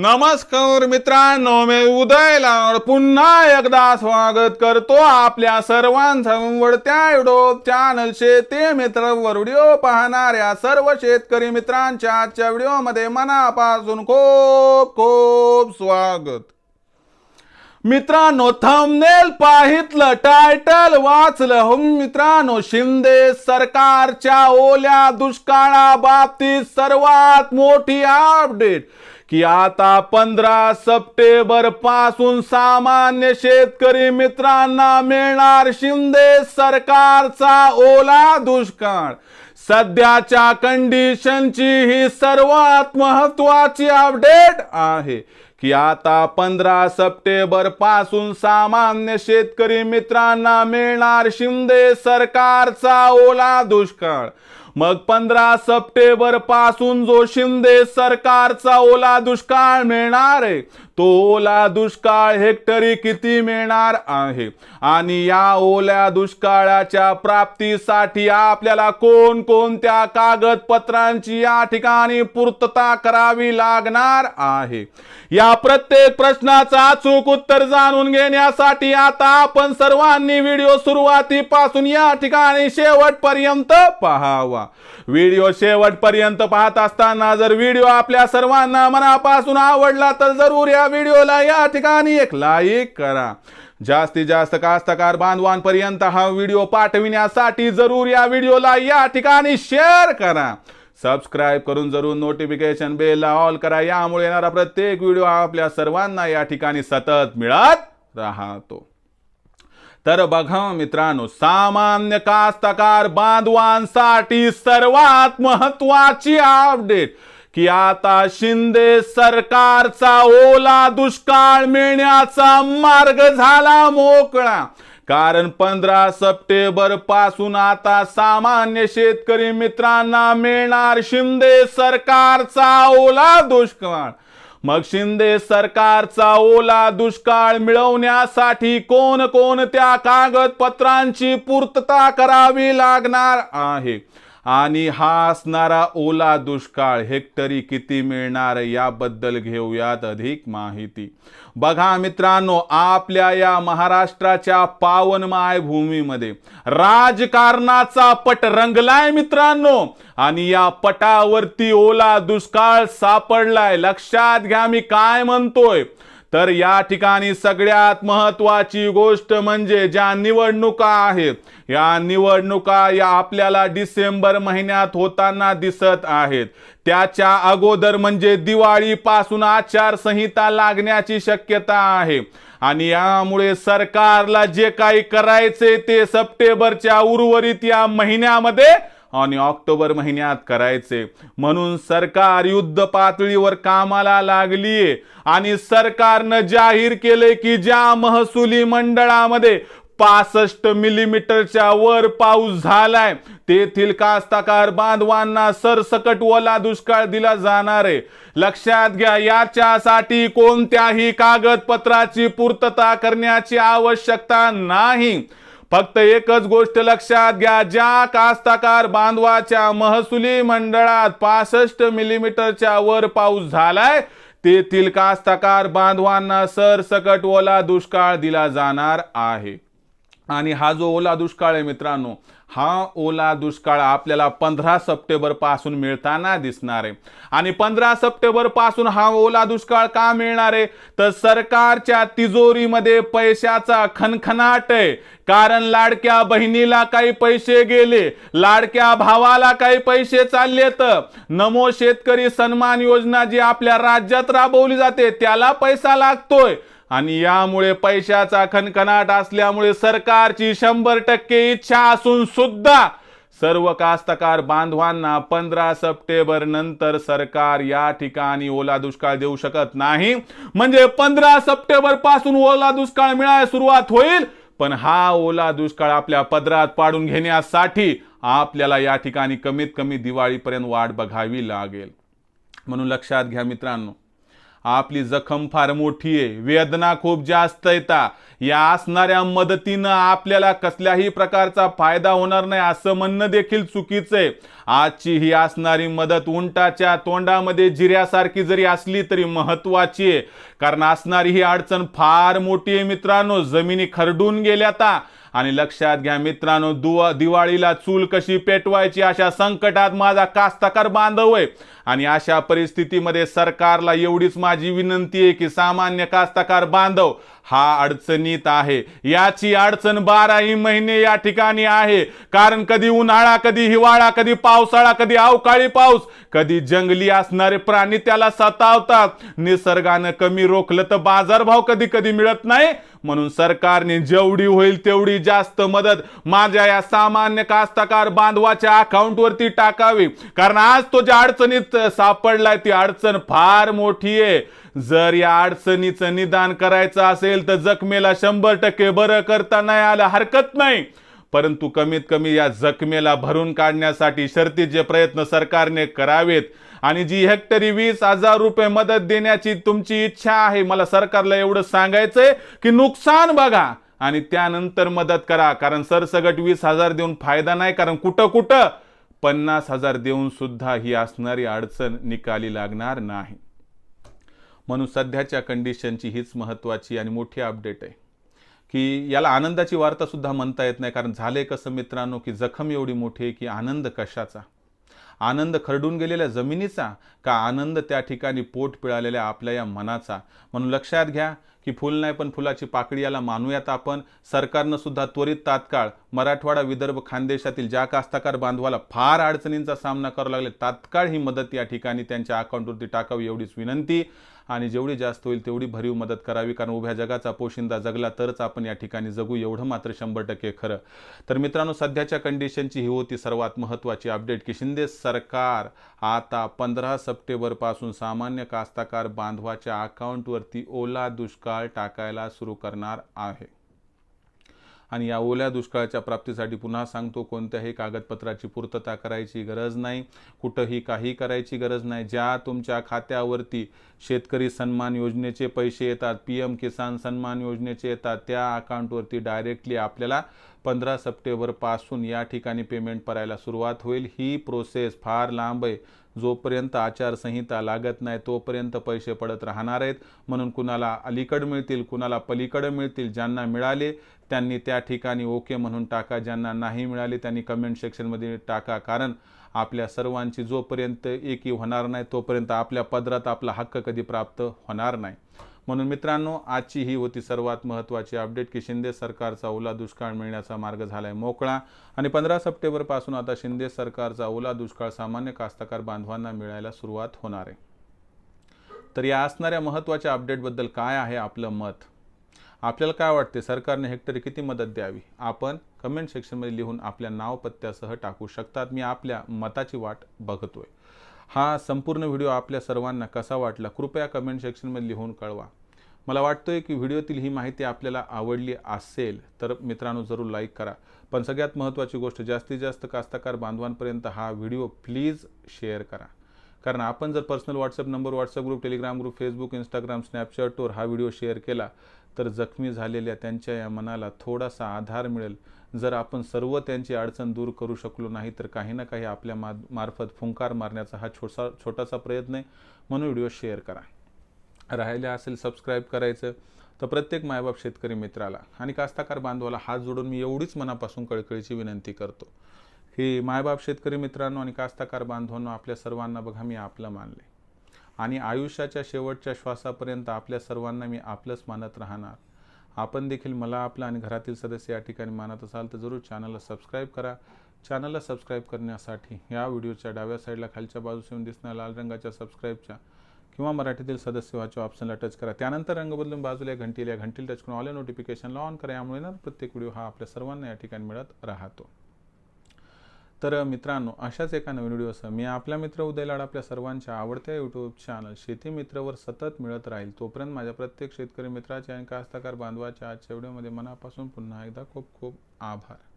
नमस्कार मित्रांनो मी उदयला पुन्हा एकदा स्वागत करतो आपल्या सर्वांचं युट्यूब चॅनल शेती मित्र. व्हिडिओ पाहणाऱ्या सर्व शेतकरी मित्रांच्या आजच्या व्हिडिओमध्ये मनापासून खूप खूप स्वागत. मित्रांनो थंबनेल पाहितलं टायटल वाचलं. हो मित्रांनो शिंदे सरकारच्या ओल्या दुष्काळाबाबतीत सर्वात मोठी अपडेट की आता पंधरा सप्टेंबरपासून सामान्य शेतकरी मित्रांना मिळणार शिंदे सरकारचा ओला दुष्काळ. सध्याच्या कंडिशनची ही सर्वात महत्वाची अपडेट आहे की आता पंधरा सप्टेंबरपासून सामान्य शेतकरी मित्रांना मिळणार शिंदे सरकारचा ओला दुष्काळ. मग पंधरा सप्टेंबरपासून जो शिंदे सरकारचा ओला दुष्काळ मिळणार आहे तो ओला दुष्काळ हेक्टरी किती मिळणार आहे? आणि या ओल्या दुष्काळाच्या प्राप्तीसाठी आपल्याला कोणकोणत्या कागदपत्रांची या ठिकाणी पूर्तता करावी लागणार आहे? या प्रत्येक प्रश्नाचा अचूक उत्तर जाणून घेण्यासाठी आता आपण सर्वांनी व्हिडिओ सुरुवातीपासून या ठिकाणी शेवटपर्यंत पहावा. व्हिडिओ शेवटपर्यंत पाहत असताना जर व्हिडिओ आपल्या सर्वांना मनापासून आवडला तर जरूर या व्हिडिओला या ठिकाणी एक लाईक करा. जास्तीत जास्त कास्तकार बांधवांपर्यंत हा व्हिडिओ पाठविण्यासाठी जरूर या व्हिडिओला या ठिकाणी शेअर करा. सबस्क्राईब करून जरूर नोटिफिकेशन बेलला ऑल करा. यामुळे येणारा प्रत्येक व्हिडिओ आपल्या सर्वांना या ठिकाणी सतत मिळत राहतो. तर बघा मित्रांनो सामान्य कास्तकार बांधवांसाठी सर्वात महत्वाची अपडेट की आता शिंदे सरकारचा ओला दुष्काळ मिळण्याचा मार्ग झाला मोकळा. कारण पंधरा सप्टेंबरपासून आता सामान्य शेतकरी मित्रांना मिळणार शिंदे सरकारचा ओला दुष्काळ. मग शिंदे सरकारचा ओला दुष्काळ मिळवण्यासाठी कोणकोणत्या कागदपत्रांची पूर्तता करावी लागणार आहे? आणि हा असणारा ओला दुष्काळ हेक्टरी किती मिळणार याबद्दल घेऊयात अधिक माहिती. बघा मित्रांनो आपल्या या महाराष्ट्राच्या पावन मायभूमीमध्ये राजकारणाचा पट रंगलाय मित्रांनो. आणि या पटावरती ओला दुष्काळ सापडलाय. लक्षात घ्या मी काय म्हणतोय. तर या ठिकाणी सगळ्यात महत्वाची गोष्ट म्हणजे ज्या निवडणुका आहेत या निवडणुका या आपल्याला डिसेंबर महिन्यात होताना दिसत आहेत. त्याच्या अगोदर म्हणजे दिवाळीपासून आचारसंहिता लागण्याची शक्यता आहे. आणि यामुळे सरकारला जे काही करायचे ते सप्टेंबरच्या उर्वरित या महिन्यामध्ये आणि ऑक्टोबर महिन्यात करायचे. म्हणून सरकार युद्ध पातळीवर कामाला लागलीये आणि सरकारनं जाहीर केले की ज्या महसुली मंडळामध्ये पासष्ट मिलीमीटरच्या वर पाऊस झालाय तेथील कास्तकार बांधवांना सरसकट ओला दुष्काळ दिला जाणार आहे. लक्षात घ्या याच्यासाठी कोणत्याही कागदपत्राची पूर्तता करण्याची आवश्यकता नाही. फक्त एकच गोष्ट लक्षात घ्या ज्या कास्ताकार बांधवाच्या महसुली मंडळात पासष्ट मिलीमीटरच्या वर पाऊस झालाय तेथील कास्ताकार बांधवांना सरसकट ओला दुष्काळ दिला जाणार आहे. आणि हा जो ओला दुष्काळ आहे मित्रांनो हा ओला दुष्काळ आपल्याला पंधरा सप्टेंबरपासून मिळताना दिसणार आहे. आणि पंधरा सप्टेंबरपासून हा ओला दुष्काळ का मिळणार आहे? तर सरकारच्या तिजोरीमध्ये पैशाचा खनखनाट आहे. कारण लाडक्या बहिणीला काही पैसे गेले लाडक्या भावाला काही पैसे चालले तर नमो शेतकरी सन्मान योजना जी आपल्या राज्यात राबवली जाते त्याला पैसा लागतोय. आणि यामुळे पैशाचा खणखणाट असल्यामुळे सरकारची शंभर टक्के इच्छा असून सुद्धा सर्व कास्तकार बांधवांना पंधरा सप्टेंबर नंतर सरकार या ठिकाणी ओला दुष्काळ देऊ शकत नाही. म्हणजे पंधरा सप्टेंबरपासून ओला दुष्काळ मिळायला सुरुवात होईल पण हा ओला दुष्काळ आपल्या पदरात पाडून घेण्यासाठी आपल्याला या ठिकाणी कमीत कमी दिवाळीपर्यंत वाट बघावी लागेल. म्हणून लक्षात घ्या मित्रांनो आपली जखम फार मोठी आहे. वेदना खूप जास्त येतात या असणाऱ्या मदतीनं आपल्याला कसल्याही प्रकारचा फायदा होणार नाही असं म्हणणं देखील चुकीचं आहे. आजची ही असणारी मदत उंटाच्या तोंडामध्ये जिऱ्यासारखी जरी असली तरी महत्वाची आहे. कारण असणारी ही अडचण फार मोठी आहे मित्रांनो. जमिनी खरडून गेल्याता आणि लक्षात घ्या मित्रांनो दुवा दिवाळीला चूल कशी पेटवायची अशा संकटात माझा कास्तकार बांधव आहे. आणि अशा परिस्थितीमध्ये सरकारला एवढीच माझी विनंती आहे की सामान्य कास्तकार बांधव हा अडचणीत आहे. याची अडचण बाराही महिने या ठिकाणी आहे. कारण कधी उन्हाळा कधी हिवाळा कधी पावसाळा कधी अवकाळी पाऊस कधी जंगली असणारे प्राणी त्याला सतावतात. निसर्गानं कमी रोखलं तर बाजारभाव कधी कधी मिळत नाही. म्हणून सरकारने जेवढी होईल तेवढी जास्त मदत माझ्या या सामान्य कास्तकार बांधवाच्या अकाउंटवरती टाकावी. कारण आज तो ज्या अडचणीत सापडलाय ती अडचण फार मोठी आहे. जर या अडचणीचं निदान करायचं असेल तर जखमेला शंभर टक्के बरं करता नाही आलं हरकत नाही. परंतु कमीत कमी या जखमेला भरून काढण्यासाठी शर्तीचे प्रयत्न सरकारने करावेत. आणि जी हेक्टरी वीस हजार रुपये मदत देण्याची तुमची इच्छा आहे मला सरकारला एवढं सांगायचंय की नुकसान बघा. आणि त्यानंतर मदत करा कारण सरसगट वीस हजार देऊन फायदा नाही कारण कुठं कुठं पन्नास हजार देऊन सुद्धा ही असणारी अडचण निकाली लागणार नाही. म्हणून सध्याच्या कंडिशनची हीच महत्त्वाची आणि मोठी अपडेट आहे. की याला आनंदाची वार्तासुद्धा म्हणता येत नाही. कारण झाले कसं मित्रांनो की जखम एवढी मोठी आहे की आनंद कशाचा? आनंद खरडून गेलेल्या जमिनीचा का आनंद त्या ठिकाणी पोट पिळालेल्या आपल्या या मनाचा? म्हणून लक्षात घ्या की फुल नाही पण फुलाची पाकळी याला मानूयात आपण. सरकारनं सुद्धा त्वरित तात्काळ मराठवाडा विदर्भ खानदेशातील ज्या कास्तकार बांधवाला फार अडचणींचा सामना करावा लागले तात्काळ ही मदत या ठिकाणी त्यांच्या अकाउंटवरती टाकावी एवढीच विनंती. आणि जेवढी जास्त होईल तेवढी भरीव मदत करावी कारण उभ्या जगाचा पोशिंदा जगला तरच आपण या ठिकाणी जगू एवढं मात्र शंभर टक्के खरं. तर मित्रांनो सध्याच्या कंडिशनची ही होती सर्वात महत्त्वाची अपडेट की शिंदे सरकार आता पंधरा सप्टेंबरपासून सामान्य कास्ताकार बांधवाच्या अकाउंटवरती ओला दुष्काळ टाकायला सुरू करणार आहे. आणि या ओल्या दुष्काळाच्या प्राप्तीसाठी पुन्हा सांगतो कोणत्याही कागदपत्राची पूर्तता करायची गरज नाही कुठंही काही करायची गरज नाही. ज्या तुमच्या खात्यावरती शेतकरी सन्मान योजनेचे पैसे येतात पी एम किसान सन्मान योजनेचे येतात त्या अकाउंटवरती डायरेक्टली आपल्याला पंधरा सप्टेंबरपासून या ठिकाणी पेमेंट करायला सुरुवात होईल. ही प्रोसेस फार लांब आहे. जोपर्यंत आचारसंहिता लागत नाही तोपर्यंत पैसे पडत राहणार आहेत. म्हणून कुणाला अलीकडं मिळतील कुणाला पलीकडं मिळतील ज्यांना मिळाले त्यांनी त्या ठिकाणी ओके म्हणून टाका. ज्यांना नाही मिळाले त्यांनी कमेंट सेक्शनमध्ये टाका. कारण आपल्या सर्वांची जोपर्यंत एकी होणार नाही तोपर्यंत आपल्या पदरात आपला हक्क कधी प्राप्त होणार नाही. म्हणून मित्रांनो आजची ही होती सर्वात महत्त्वाची अपडेट की शिंदे सरकारचा ओला दुष्काळ मिळण्याचा मार्ग झालाय मोकळा. आणि पंधरा सप्टेंबरपासून आता शिंदे सरकारचा ओला दुष्काळ सामान्य कास्तकार बांधवांना मिळायला सुरुवात होणार आहे. तर या असणाऱ्या महत्त्वाच्या अपडेटबद्दल काय आहे आपलं मत? आपल्याला काय वाटते सरकारने हेक्टरी किती मदत द्यावी? आपण कमेंट सेक्शनमध्ये लिहून आपल्या नाव पत्त्यासह टाकू शकतात. मी आपल्या मताची वाट बघतोय. हा संपूर्ण व्हिडिओ आपल्या सर्वांना कसा वाटला? कृपया कमेंट सेक्शनमध्ये लिहून कळवा. मला वाटतंय की व्हिडिओतील ही माहिती आपल्याला आवडली असेल तर मित्रांनो जरूर लाईक करा. पण सगळ्यात महत्त्वाची गोष्ट जास्तीत जास्त कास्तकार बांधवांपर्यंत हा व्हिडिओ प्लीज शेअर करा. कारण आपण जर personal WhatsApp number WhatsApp group Telegram group Facebook Instagram स्नॅपचॅटवर हा व्हिडिओ शेअर केला तर जखमी झालेल्या त्यांच्या या मनाला थोडासा आधार मिळेल. जर आपण सर्व त्यांची अडचण दूर करू शकलो नाही तर काही ना काही आपल्या मा मार्फत फुंकार मारण्याचा हा छोटा छोटासा प्रयत्न आहे. म्हणून व्हिडिओ शेअर करा. राहिल्या असेल सबस्क्राईब करायचं तर प्रत्येक मायबाप शेतकरी मित्राला आणि कास्ताकार बांधवाला हात जोडून मी एवढीच मनापासून कळकळीची विनंती करतो. की मायबाप शेतकरी मित्रांनो आणि कास्ताकार बांधवांनो आपल्या सर्वांना बघा मी आपलं मानले. आणि आयुष्याच्या शेवटच्या श्वासापर्यंत आपल्या सर्वांना मी आपलंच मानत राहणार. आपण देखील मला आपलं आणि घरातील सदस्य या ठिकाणी मानत असाल तर जरूर चॅनलला सबस्क्राईब करा. चॅनलला सबस्क्राईब करण्यासाठी या व्हिडिओच्या डाव्या साईडला खालच्या बाजूस येऊन दिसणाऱ्या लाल रंगाच्या सबस्क्राईबच्या किंवा मराठीतील सदस्य व्हाच्या ऑप्शनला टच करा. त्यानंतर रंग बदलून बाजूला या घंटीला या घंटीला टच करून ऑल नोटिफिकेशनला ऑन करा. यामुळे ना प्रत्येक व्हिडिओ हा आपल्या सर्वांना या ठिकाणी मिळत राहतो. तर मित्रांनो अशाच एका नवीन व्हिडिओसह मी आपला मित्र उदय लाड आपल्या सर्वांच्या आवडत्या यूट्यूब चॅनल शेती मित्रवर सतत मिळत राहील. तोपर्यंत माझ्या प्रत्येक शेतकरी मित्राच्या आणि कास्तकार बांधवाच्या आजच्या व्हिडिओमध्ये मनापासून पुन्हा एकदा खूप खूप आभार.